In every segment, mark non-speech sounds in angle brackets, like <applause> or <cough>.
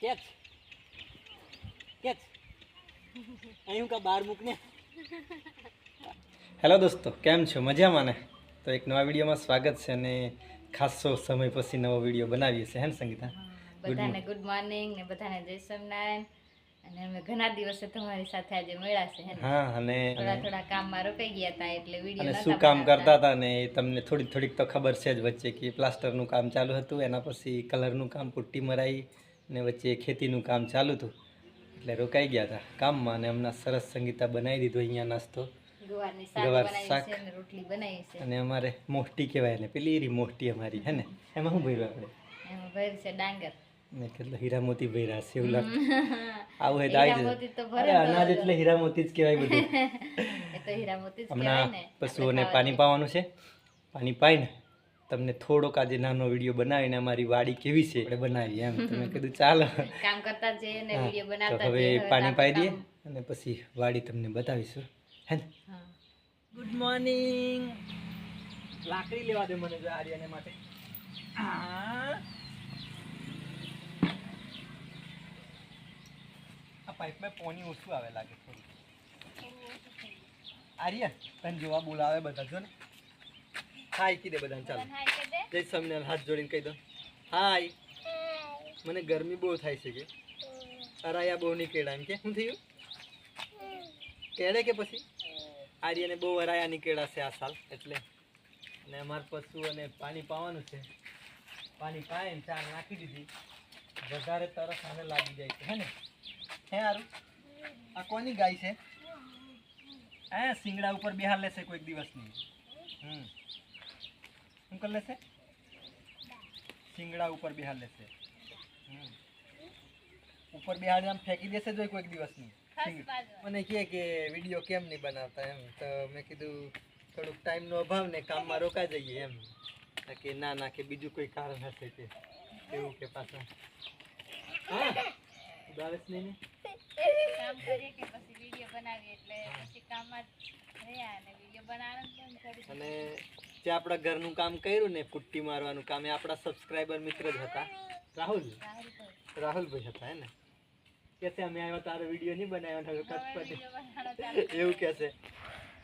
Catch. Catch. અહીં હું કા બાર મૂકને? હેલો દોસ્તો કેમ છો? મજામાં ને? તો એક નવા વિડીયોમાં સ્વાગત છે અને ખાસો સમય પછી નવો વીડિયો બનાવીએ છીએ હે સંગીતા? બધાને ગુડ મોર્નિંગ ને બધાને જય સ્વામિનારાયણ. અને અમે ઘણા દિવસે તમારી સાથે આજે મળ્યા છે હા અને થોડા થોડા કામમાં રોકાઈ ગયા હતા એટલે અને શું કામ કરતા હતા ને એ તમને થોડીક થોડીક તો ખબર છે જ વચ્ચે કે પ્લાસ્ટરનું કામ ચાલુ હતું એના પછી કલરનું કામ પુટ્ટી મરાઈ ને વચ્ચે ખેતીનું કામ ચાલુ હતું. એટલે રોકાઈ ગયા હતા કામમાં અને હમણાં સરસ સંગીતા બનાવી દીધો અહીંયા નાસ્તો. ગવાર શાક. અને અમારે મોટી કહેવાય ને પેલી રી મોટી અમારી હે ને? એમાં શું ભર્યું આપણે? ડાંગર. મેં કેટલો હીરા મોતી ભર્યા છે એવું લાગતું. <laughs> આવું હોય તો આવી અરે અનાજ એટલે હીરા મોતી જ કહેવાય બધું. <laughs> હમણાં પશુઓને પાણી પાવાનું છે. પાણી પાઈને તમને થોડોક આજે નાનો વીડિયો બનાવીને અમારી વાડી કેવી છે આપણે બનાવી એમ. તમે <laughs> કીધું ચાલો. કામ કરતા જઈએ ને વીડિયો બનાવતા હવે જઈએ હવે પાણી પાઈ દઈએ અને પછી વાડી તમને બતાવીશું. હે ને? ગુડ મોર્નિંગ લાકડી લેવા દે મને જો આર્યને માટે. આ પાઇપમાં પાણી ઓછું આવે લાગે થોડું આર્યન તને જોવા બોલાવે બધા જો ને. હાય કીધે બધાને ચાલો. જય સ્વામિનારાયણ હાથ જોડીને કહી દો. હાય. મને ગરમી બહુ થાય છે કે? અરાયા બહુ નહીં કેળા એમ કે શું થયું? કેળે કે પછી? આર્યને બહુ અરાયા નીકળ્યા છે આ સાલ એટલે. અને અમારે પશુઓને પાણી પાવાનું છે. પાણી પાઈને ચા નાખી દીધી. વધારે તરસ આને લાગી જાય છે હે ને? હે સારું આ કોની ગાય છે? આ સિંગડા ઉપર બિહાર લેશે કોઈક દિવસની હમ. શું કરી લેશે? સિંગડા ઉપર બિહાર લેશે. ઉપર બિહાર આમ ફેંકી દેશે જોઈ કોઈક દિવસની. મને કહે કે વીડિયો કેમ નહીં બનાવતા એમ. તો મેં કીધું થોડુંક ટાઈમનો અભાવ ને કામમાં રોકાઈ જઈએ એમ. કે ના ના કે બીજું કોઈ કારણ હશે કે એવું કે પાછું. હા? ઉદારસ નહીં? કામ કરીએ કે પછી વીડિયો બનાવીએ એટલે પછી કામમાં રહ્યા અને વીડિયો બનાવવાનું પણ કરી અને જે આપણા ઘરનું કામ કર્યું ને પુટ્ટી મારવાનું કામ, એ આપણા સબસ્ક્રાઈબર મિત્ર જ હતા. રાહુલ. રાહુલભાઈ હતા, હે ને? કે છે અમે આવ્યા, તારો વીડિયો નહીં બનાવ્યો હવે એવું કહેશે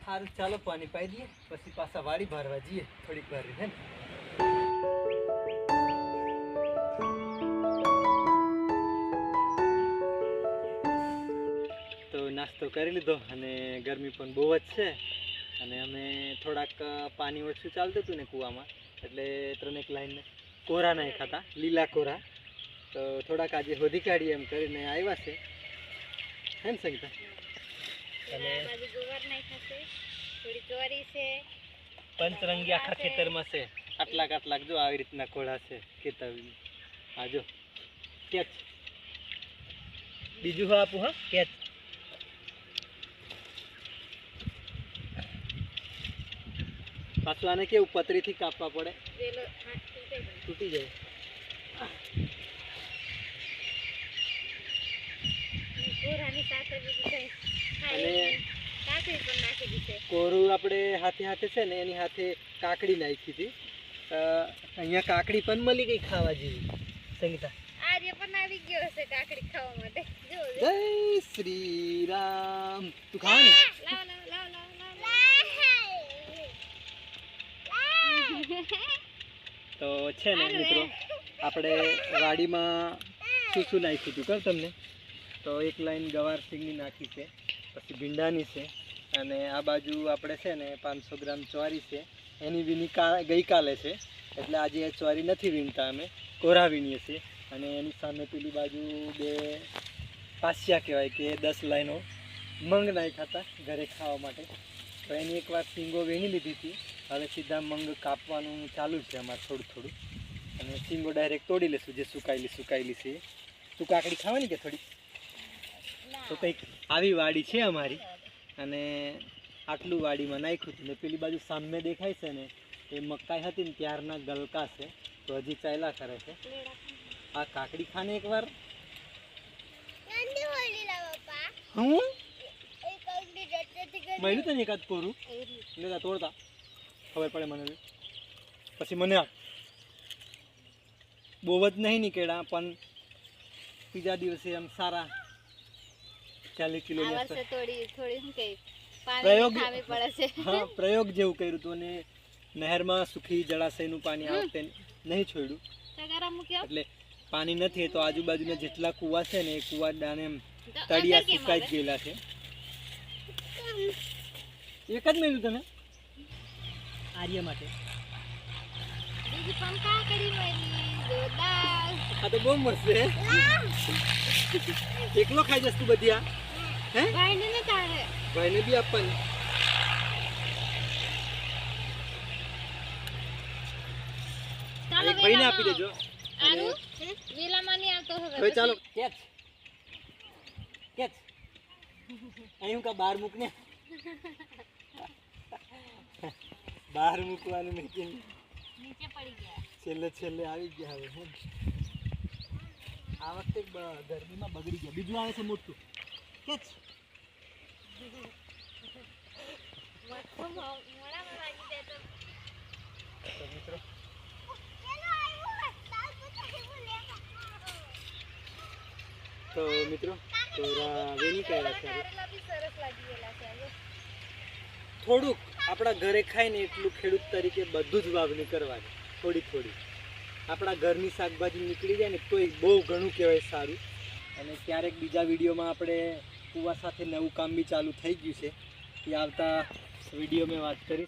સારું ચાલો, પાણી પાઈ દઈએ, પછી પાછા વાડી ભરવા જઈએ, થોડીક વાર હે ને. તો નાસ્તો કરી લીધો અને ગરમી પણ બહુ જ છે. અને અમે થોડાક પાણી ઓછું ચાલતું હતું ને કૂવામાં એટલે ત્રણેક લાઈનને કોરા નાખ્યા હતા લીલા કોરા. તો થોડાક આજે હોધી કાઢીએ એમ કરીને આવ્યા છે. હે ને સંગીતા પંચરંગી આખા ખેતરમાં છે. આટલાક આટલાક જો આવી રીતના કોળા છે ખેતરની હા જો. કેચ. બીજું હા આપું હા? કેચ. પાછું આને કેવું પતરીથી કાપવા પડે? તૂટે જાય. કોરું આપણે હાથે હાથે છે ને એની હાથે કાકડી નાખી હતી. અહીંયા કાકડી પણ મળી ગઈ ખાવા જેવી. સંગીતા. આજે પણ આવી ગયો હશે કાકડી ખાવા માટે. જય શ્રી રામ. તું ખાવા ને લાવ લાવ લાવ લાવ લાવ તો છે ને મિત્રો આપણે વાડીમાં શું શું નાખ્યું હતું કર તમને? તો એક લાઈન ગવાર સિંગની નાખી છે પછી ભીંડાની છે અને આ બાજુ આપણે છે ને પાંચસો ગ્રામ ચોરી છે. એની વીણી ગઈકાલે છે એટલે આજે એ ચોરી નથી વીણતા અમે કોરા વીણીએ છીએ. અને એની સામે પેલી બાજુ બે પાસિયા કહેવાય કે દસ લાઈનો મંગ નાખ્યા હતા ઘરે ખાવા માટે. તો એની એકવાર સિંગો વીણી લીધી હતી. હવે સીધા મંગ કાપવાનું ચાલુ છે અમારે થોડું થોડું. અને સિંગો ડાયરેક્ટ તોડી લેશું જે સુકાયેલી સુકાયેલી છે. તું કાકડી ખાવાની કે થોડી? તો કંઈક આવી વાડી છે અમારી. અને આટલું વાડીમાં નાખ્યું હતું ને પેલી બાજુ સામે દેખાય છે ને એ મકાઈ હતી ને ત્યારના ગલકા છે. તો હજી ચાલ્યા કરે છે. આ કાકડી ખાને એકવાર? હું? મળ્યું તને એકાદ કોરું? તોડતા ખબર પડે મને પછી મને. બહુ જ નહીં નીકળ્યા પણ બીજા દિવસે આમ સારા ચાલીસ કિલો પ્રયોગ- હા પ્રયોગ જેવું કર્યું હતું અને નહેરમાં સુખી જળાશયનું પાણી આવે વખતે નહીં છોડ્યું. એટલે પાણી નથી તો આજુબાજુના જેટલા કૂવા છે ને એ કૂવા ડાને એમ તળિયા સુકાઈ જ ગયેલા છે. એક જ મળ્યું તને? આર્ય માટે. આ તો બહુ મસ્ત છે. એકલો ખાઈ જશ તું બધી આ. હે? ભાઈને તારે. ભાઈને બી આપવાની. ચાલો ભાઈને આપી દેજો. હવે. ચાલો. કેચ. કેચ. અહીં હું કા બહાર મૂકને? બહાર મૂકવાનું નહીં નીચે પડી ગયા છેલ્લે છેલ્લે આવી ગયા હવે હું આ વખતે ગરમીમાં બગડી ગયા બીજું આવે છે મોટું કે મિત્રો તો મિત્રો રા- વેની કર્યા છે હવે. કારેલા બી સરસ લાગી ગયેલા છે જો. થોડુંક આપણા ઘરે ખાય ને એટલું ખેડૂત તરીકે બધું જ વાવણી કરવાની, થોડી થોડી. આપણા ઘરની શાકભાજી નીકળી જાય ને તો એ બહુ ઘણું કહેવાય સારું. અને ક્યારેક બીજા વિડીયોમાં આપણે કુવા સાથે નવું કામ બી ચાલુ થઈ ગયું છે. એ આવતા વીડિયો મેં વાત કરીશ.